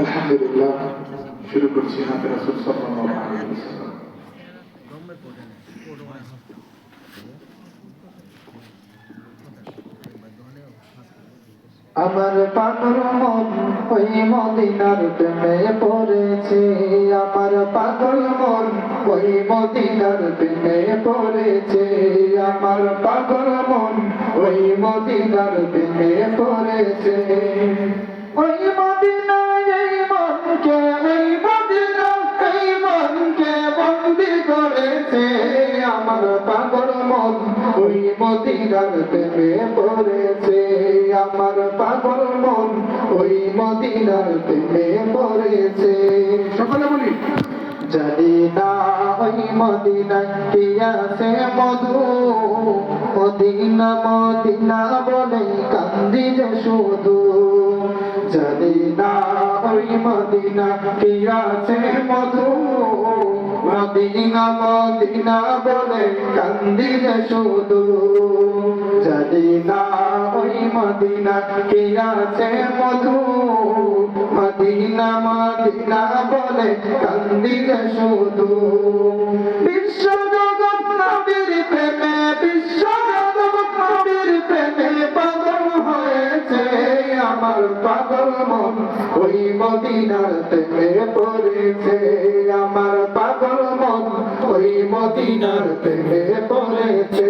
আলহামদুলিল্লাহ, শুরু করছি হাতে রাসুল আমার পাগল মন ওই মদিনার প্রেমে পড়েছে। আমার পাগল মন ওই মদিনার প্রেমে পড়েছে। আমার পাগল মন ওই মদিনার প্রেমে পড়েছে। ওই মদিনায় মদিনার প্রেমে পড়েছে, আমার পাগল মন ওই মদিনার প্রেমে পড়েছে। সকলে বলি, জানি না ওই মদিনায় কি আছে মধু। মদিনা মদিনা বলে কান্দি যে শুধু। জানি না ওই মদিনা কি আছে মধু। মদিনা মদিনা বলে কান্দি যে শুধু। জানি না ওই মদিনা, কি আছে মধু? মদিনা মদিনা বলে কান্দিলে শুধু। বিশ্ব নবীর প্রেমে বিশ্ব নবীর প্রেমে পাগল হয়েছে আমার পাগল মন। ওই মদিনার প্রেমে পড়েছে মদিনার প্রেমে পড়েছে।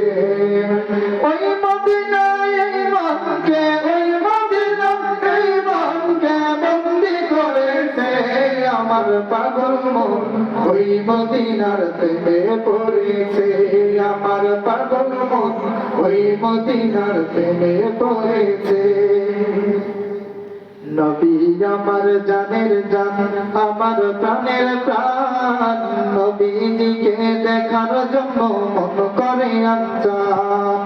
ওই মদিনায় এই মনকে ওই মদিনা এই মনকে বন্দি করেছে আমার পাগল মন। ওই মদিনার প্রেমে পড়েছে আমার পাগল মন। ওই মদিনার প্রেমে পড়েছে। নবী আমার জানের জান, আমার প্রাণের প্রাণ। নবীজিকে দেখার জন্য মন করে আঞ্চান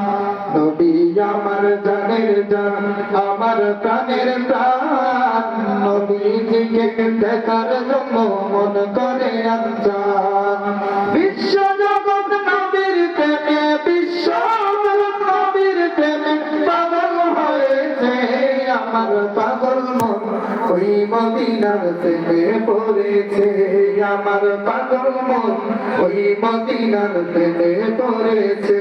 নবী আমার জানের জান, আমার প্রাণের প্রাণ। নবীজিকে দেখার জন্য মন করে আঞ্চান বিশ্ব জগৎ নবীর প্রেমে, বিশ্ব নবীর প্রেমে পাগল হয়েছে আমার পাগল ওই প্রেমে পড়েছে আমার পাগল মন ওই প্রেমে পড়েছে।